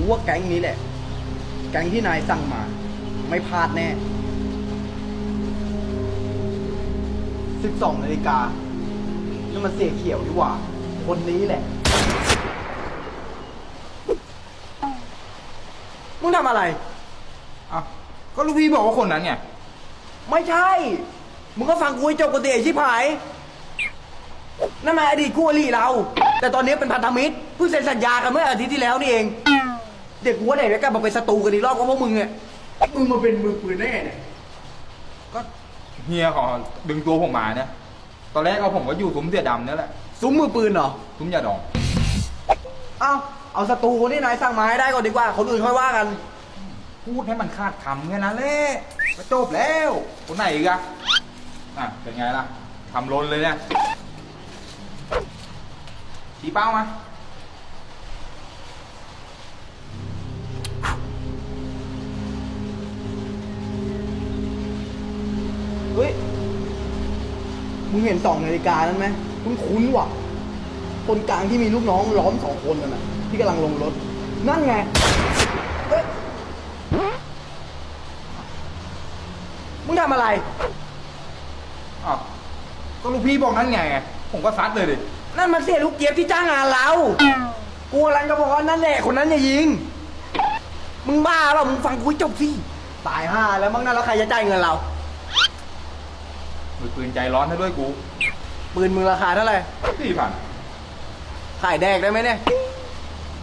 กูว่าแก๊งนี้แหละ แก๊งที่นายสั่งมา ไม่พลาดแน่ 12นาฬิกานี่มันเสียเขียวดีกว่า คนนี้แหละ มึงทำอะไรอ้าวก็ลูกพี่บอกว่าคนนั้นไง ไม่ใช่ มึงก็ฟังกูให้จบกันดิไอ้ชิบหาย นั่นมันอดีตคู่อริเรา แต่ตอนนี้เป็นพันธมิตร เพิ่งเซ็นสัญญากันเมื่ออาทิตย์ที่แล้วนี่เอง เด็กกูว่าไหนจะกลับมาเป็นศัตรูกันอีกรอบก็เพราะมึงเนี่ยมึงมาเป็นมือปืนแน่เนี่ยก็เฮียเขาดึงตัวผมมาเนี่ย ตอนแรกเอาผมก็อยู่ซุ้มเสียดำเนี่ยแหละ ซุ้มมือปืนเหรอซุ้มยาดอง เอ้าเอาศัตรูคนที่นายสั่งมาให้ได้ก่อนดีกว่าคนอื่นค่อยว่ากัน พูดให้มันคาดคำแค่นั้นแหละก็จบแล้ว คนไหนอีกอะอะ เป็นไงล่ะทำลนเลยเนี่ยชี้เป้ามา เฮ้ย มึงเห็นสองนาฬิกานั้นไหมคุ้นคุ้นๆว่ะ คนกลางที่มีลูกน้องล้อมสองคนนั่นน่ะ ที่กำลังลงรถ นั่นไง เฮ้ย มึงทำอะไร อ้าวก็ลูกพี่บอกนั่นไงผมก็ซัดเลยดิ นั่นมันเสียลูกเจี๊ยบที่จ้างงานเรา กูกำลังจะบอกว่านั่นแหละคนนั้นอย่ายิง มึงบ้าเปล่ามึงฟังกูให้จบสิ ตายห่าแล้วมั้งนั่นแล้วใครจะจ่ายเงินเรา มือปืนใจร้อนให้ด้วยกูปืนมึงราคาเท่าไหร่สี่พันขายแดกได้ไหมเนี่ย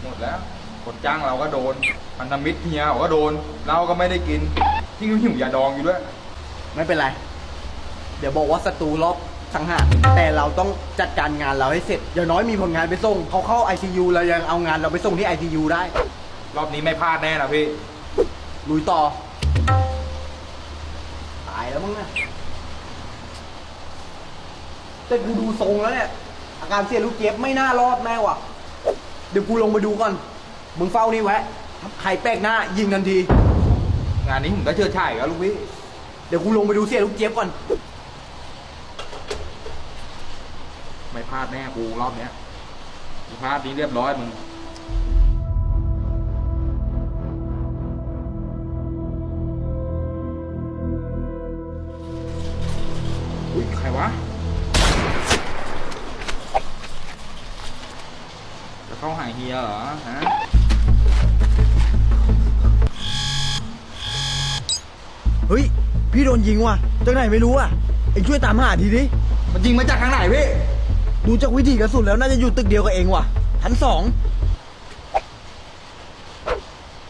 หมดแล้วคนจ้างเราก็โดนพันธมิตรเฮียเขาก็โดน เราก็ไม่ได้กินที่หิวยาดองอยู่ด้วย ไม่เป็นไร เดี๋ยวบอกว่าศัตรูรอบสังหารแต่เราต้องจัดการงานเราให้เสร็จอย่างน้อยมีผลงานไปส่งเขาเข้า ICU เรายังเอางานเราไปส่งที่ ICU ได้ รอบนี้ไม่พลาดแน่นะพี่ลุยต่อ ตายแล้วมึงนะ แต่กูดูทรงแล้วเนี่ยอาการเสียลูกเจี๊ยบไม่น่ารอดแม่ว่ะ เดี๋ยวกูลงไปดูก่อน มึงเฝ้านี่ไว้ใครแปลกหน้ายิงทันที งานนี้ผมก็เชื่อช่ายครับลูกพี่เดี๋ยวกูลงไปดูเสียลูกเจี๊ยบก่อน ไม่พลาดแน่กูรอบเนี้ยกูพลาดนี้เรียบร้อยมึงอุ้ยใครวะ จะ เข้าหาเฮียเหรอฮะเฮ้ย พี่โดนยิงว่ะจากไหนไม่รู้อะเอ็งช่วยตามหาทีดิมันยิงมาจากทางไหนพี่ ดูจากวิธีกระสุนแล้วน่าจะอยู่ตึกเดียวกับเองว่ะชั้นสอง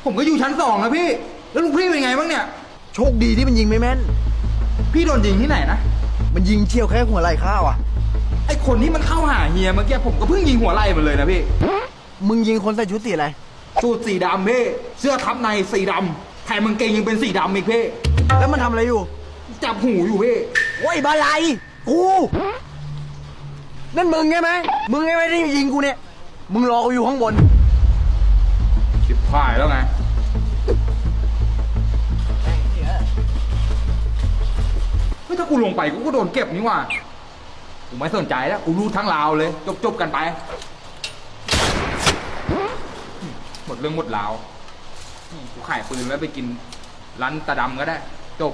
ผมก็อยู่ชั้นสองนะพี่ แล้วลูกพี่เป็นไงบ้างเนี่ย โชคดีที่มันยิงไม่แม่น พี่โดนยิงที่ไหนนะ มันยิงเฉียวแค่หัวไหล่ข้าวอะ ไอคนที่มันเข้าหาเฮียเมื่อกี้ผมก็เพิ่งยิงหัวไหล่มันเลยนะพี่ มึงยิงคนใส่ชุดสีอะไร สูทสีดำพี่ เสื้อทับในสีดำแถมมันเกงยังเป็นสีดำอีกพี่ แล้วมันทำอะไรอยู่ จับหูอยู่พี่ โอ้ยบาลัยกูนั่นมึงใช่ไหมมึงใช่ไหมที่ยิงกูเนี่ย มึงรอกูอยู่ข้างบน ชิบหายแล้วไง เฮ้ยถ้ากูลงไปกูก็โดนเก็บนี่หว่ากู ไม่สนใจแล้ว กูรู้ทั้งราวเลย จบจบกันไป หมดเรื่องหมดราว กูขายปืนแล้วไปกินร้านตาดำก็ได้ จบ